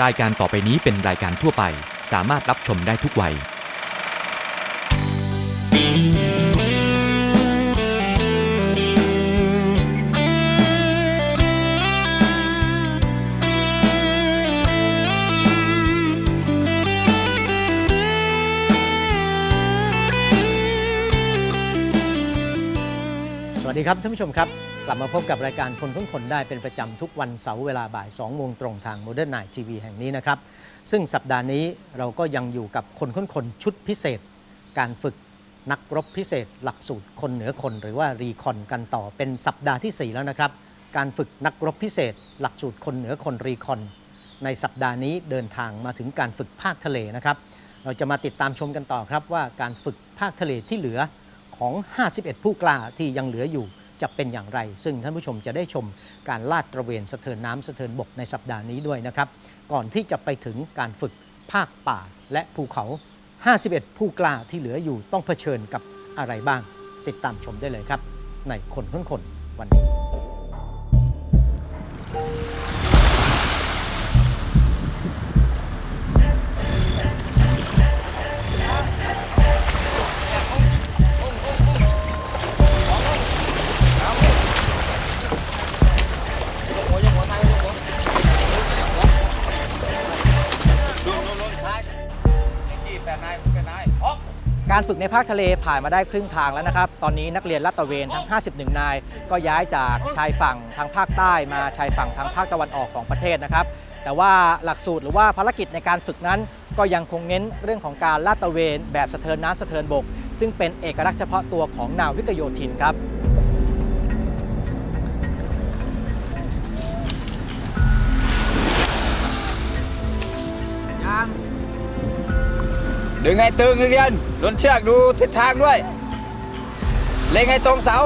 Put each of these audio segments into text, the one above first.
รายการต่อไปนี้เป็นรายการทั่วไป สามารถรับชมได้ทุกวัย สวัสดีครับท่านผู้ชมครับ กลับมาพบกับรายการคนค้นคนได้เป็นประจำทุกวันเสาร์เวลาบ่าย2โมงตรงทาง Modern Night TV แห่งนี้นะครับ ซึ่งสัปดาห์นี้เราก็ยังอยู่กับคนค้นคนชุดพิเศษ การฝึกนักรบพิเศษ หลักสูตรคนเหนือคน หรือว่ารีคอนกันต่อเป็นสัปดาห์ที่ 4 แล้วนะครับ การฝึกนักรบพิเศษ หลักสูตรคนเหนือคนรีคอนในสัปดาห์นี้เดินทางมาถึงการฝึกภาคทะเลนะครับ เราจะมาติดตามชมกันต่อครับว่าการฝึกภาคทะเลที่เหลือของ 51 ผู้กล้าที่ยังเหลืออยู่ จะเป็นอย่างไร ซึ่งท่านผู้ชมจะได้ชมการลาดตระเวนสะเทินน้ำสะเทินบกในสัปดาห์นี้ด้วยนะครับ ก่อนที่จะไปถึงการฝึกภาคป่าและภูเขา 51 ผู้กล้าที่เหลืออยู่ต้องเผชิญกับอะไรบ้าง ติดตามชมได้เลยครับ ในคนค้นคนวันนี้ การฝึกในภาคทะเลผ่านมาได้ครึ่งทางแล้วนะครับ ตอนนี้นักเรียนลาดตระเวนทั้ง 51 นาย ก็ย้ายจากชายฝั่งทางภาคใต้มาชายฝั่งทางภาคตะวันออกของประเทศนะครับ แต่ว่าหลักสูตรหรือว่าภารกิจในการฝึกนั้น ก็ยังคงเน้นเรื่องของการลาดตระเวนแบบสะเทินน้ำสะเทินบก ซึ่งเป็นเอกลักษณ์เฉพาะตัวของนาวิกโยธินครับ ดึงให้ตึงนักเรียนลนเชือกดูทิศทางด้วย เล็งให้ตรงเสา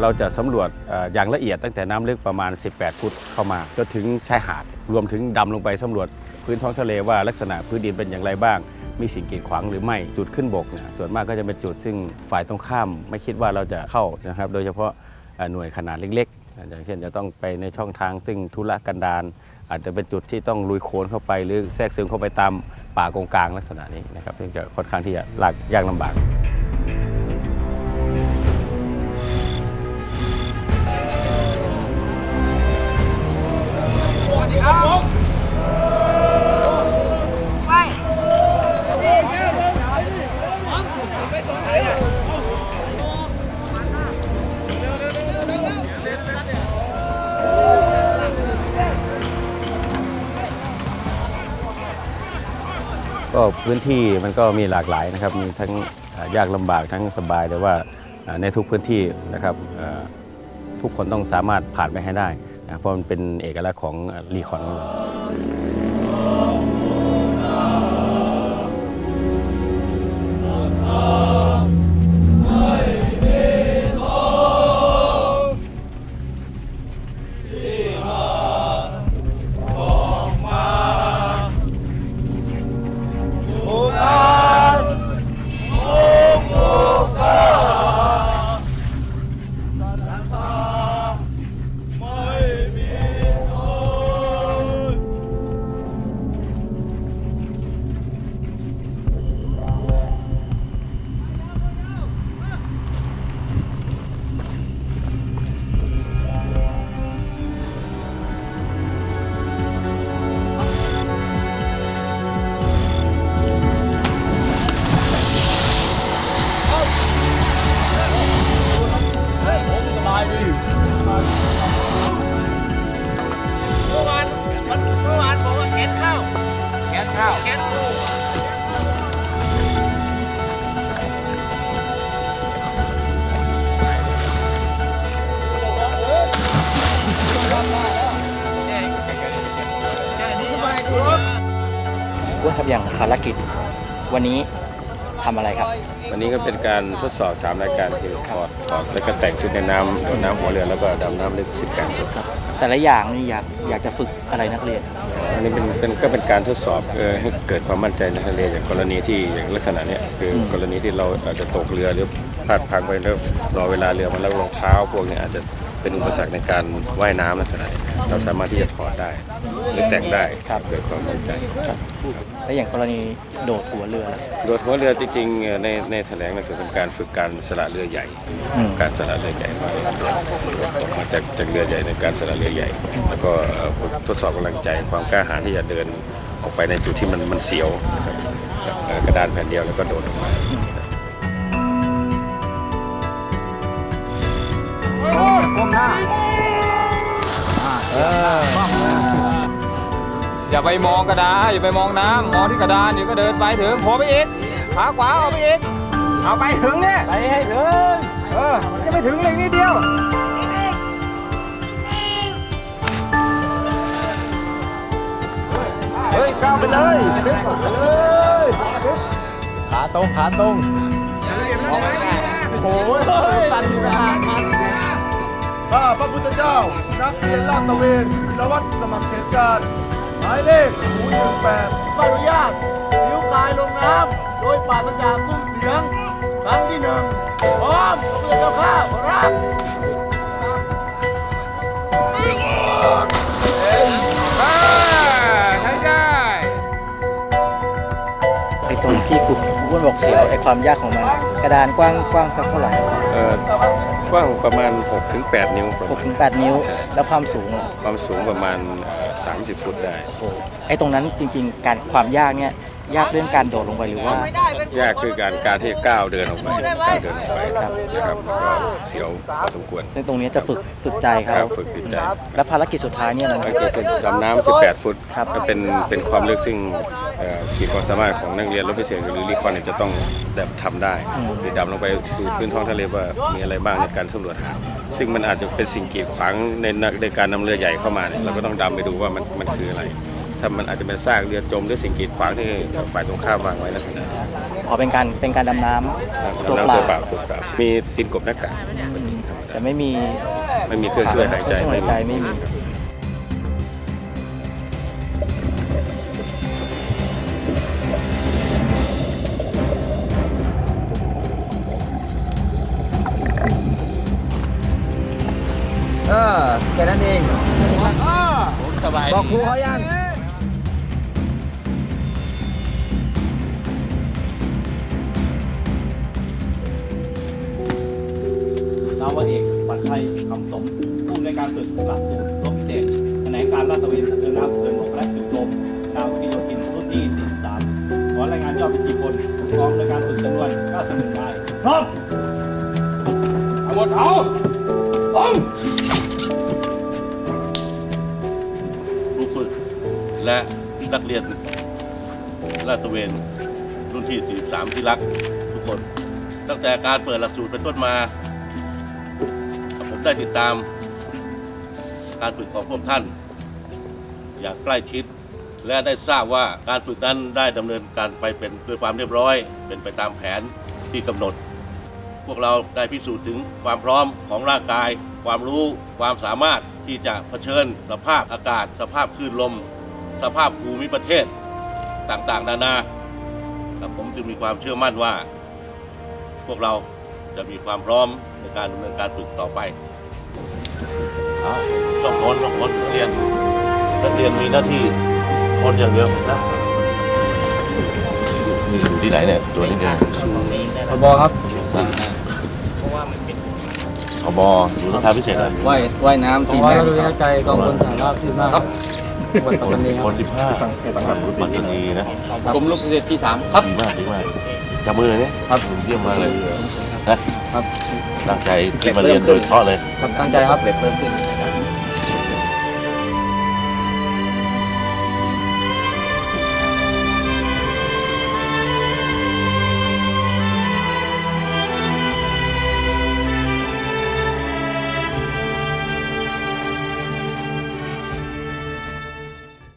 เราจะสำรวจอย่างละเอียดตั้งแต่น้ำลึกประมาณ 18 ฟุตเข้ามาจนถึงชายหาด รวมถึงดำลงไปสำรวจพื้นท้องทะเลว่าลักษณะพื้นดินเป็นอย่างไรบ้าง มีสิ่งกีดขวางหรือไม่จุดขึ้นบกเนี่ยส่วนมากก็จะเป็นจุดซึ่งฝ่ายตรงข้ามไม่คิดว่าเราจะเข้านะครับ โดยเฉพาะหน่วยขนาดเล็กๆอย่างเช่นจะต้องไปในช่องทางซึ่งทุรกันดาร อาจจะเป็นจุดที่ต้องลุยโคลนเข้าไป หรือแทรกซึมเข้าไปตามป่ากงกลางลักษณะนี้นะครับซึ่งจะค่อนข้างที่จะลากยากลำบาก ก็พื้นที่มันก็มีหลากหลายนะครับ มีทั้งยากลำบากทั้งสบายแต่ว่าในทุกพื้นที่นะครับทุกคนต้องสามารถผ่านไปให้ได้นะเพราะมันเป็นเอกลักษณ์ของรีคอนของเรา ว่าครับอย่างภารกิจ วันนี้ทำอะไรครับ วันนี้ก็เป็นการทดสอบ 3 รายการคือถอดถอดแล้วก็แต่งชุดในน้ำโดดน้ำหัวเรือแล้วก็ดำน้ำลึก 18ฟุตแต่ละอย่างนี่อยากอยากจะฝึกอะไรนักเรียน อันนี้เป็นเป็นก็เป็นการทดสอบเอ่อให้เกิดความมั่นใจในทะเลอย่างกรณีที่อย่างลักษณะเนี้ยคืออม กรณีที่เราอาจจะตกเรือหรือพลาดพลังไปแล้วรอเวลาเรือมันแล้วรองเท้าพวกเนี้ยอาจจะ เป็นอุปสรรคในการว่ายน้ำลักษณะนี้เราสามารถที่จะถอดได้หรือแต่งได้เกิดความมั่นใจและอย่างกรณีโดดหัวเรือล่ะ โดดหัวเรือจริงๆเอ่อในในแถลงในส่วนของการฝึกการสละเรือใหญ่ อืม การสละเรือใหญ่มาออกมาจากจากเรือใหญ่ในการสละเรือใหญ่ แล้วก็เอ่อฝึกทดสอบกำลังใจความกล้าหาญที่จะเดินออกไปในจุดที่มันมันเสียวครับเอ่อกระดานแผ่นเดียวแล้วก็โดดออกมา อย่าไปมองกระดานอย่าไปมองน้ำมองที่กระดานเดี๋ยวก็เดินไปถึงโผล่ไปอีกขาขวาเอาไปอีกเอาไปถึงเนี่ยไปให้ถึงเออจะไปถึงเลยนิดเดียวเฮ้ยก้าวไปเลยขาตรงขาตรงโอ้ยสั่นสั่น ข้าพระพุทธเจ้า นักเรียนลาดตระเวนนวัดสมัครเขตการหมายเลข018อนุญาตนิ้วกายลงน้ำโดยปราศจากซุ้มเสียง ครั้งที่หนึ่งพร้อมพระพุทธเจ้าข้าขอรับได้ไอ้ตรงที่กลุ่มอ้นบอกเสียวไอ้ความยากของมัน กระดานกว้างกว้างสักเท่าไหร่เอ่อกว้างประมาณ 6-8 นิ้วประมาณ6ถึง8นิ้ว ใช่ แล้วความสูงล่ะความสูงประมาณเอ่อ30 ฟุตได้ โอ้โหไอ้ตรงนั้นจริง ๆ การความยากเนี่ยยากเรื่องการโดดลงไปหรือว่า ยากคือการการที่จะก้าวเดินออกไปก้าวเดินออกไปครับ นะครับก็เสียวพอสมควรซึ่งตรงนี้จะฝึกฝึกใจครัเขาบฝึกจิตใจแล้วภารกิจสุดท้ายเนี่ยมันก็คือเป็นดำน้ำ18 ฟุตครับก็เป็นเป็นความลึกซึ่งเอ่อ ขีดความสามารถของนักเรียนรถพิเศษหรือรีคอนเนี่ยจะต้องแบบทำได้คือดำลงไปดูพื้นท้องทะเลว่ามีอะไรบ้างในการสำรวจหาซึ่งมันอาจจะเป็นสิ่งกีดขวางในในการนำเรือใหญ่เข้ามาเนี่ยเราก็ต้องดำไปดูว่ามันมันคืออะไร ถ้ามันอาจจะเป็นซากเรือจมหรือสิ่งกีดขวางที่ฝ่ายตรงข้ามวางไว้ลักษณะนี้อ๋อเป็นการเป็นการดำน้ำตัวดำเปน้ำตัวเปล่าล่าตัวเปล่ามีตีนกบหน้ากากเป็นธรรมดาแต่ไม่มีไม่มีเครื่องช่วยหายใจเครื่องช่วยหายใจไม่มี เออแค่นั้นเองสบายบอกครูเขายังนาวาเอกปัจชัยคำสมผู้ในวยการฝึกหลักสูตรรบพิเศษแผนงการลาดตระเวนเรือน้ำเรือหลวงและจุดลมดาวกิโยตินรุ่นที่43ขอรายงานยอดเป็นกี่คนกองในวยการฝึกจำนวน91นายพร้อมทั้งหมดเอา และนักเรียนลาดตระเวนรุ่นที่ 43 ที่รักทุกคน ตั้งแต่การเปิดหลักสูตรเป็นต้นมา ผมได้ติดตาม การฝึกของพวกท่าน อย่างใกล้ชิด และได้ทราบว่าการฝึกนั้นได้ดำเนินการไปเป็นด้วยความเรียบร้อย เป็นไปตามแผนที่กำหนด พวกเราได้พิสูจน์ถึงความพร้อมของร่างกาย ความรู้ความสามารถที่จะเผชิญสภาพอากาศ สภาพคลื่นลม สภาพภูมิประเทศต่างๆ นานาครับผมจึงมีความเชื่อมั่นว่า พวกเราจะมีความพร้อมในการดำเนินการฝึกต่อไปเอาต้องทนต้องทนนักเรียนนักเรียนมีหน้าที่ทนอย่างเดียวนะมีอยู่ที่ไหนเนี่ยตัวนี้เนี่ยพบครับพบอยู่สภาพิเศษอะไรว่ายว่ายน้ำทีมแรกใจกองพลฐานราบที่มากครับ คนสิบห้าปัตตานีนะกรมลูกพิเศษที่3ครับ ดีมากดีมากจับมือเลยเนี่ยครับ เยี่ยมมากเลยนะครับ ตั้งใจที่มาเรียนโดยเฉพาะเลยตั้งใจครับเริ่มขึ้น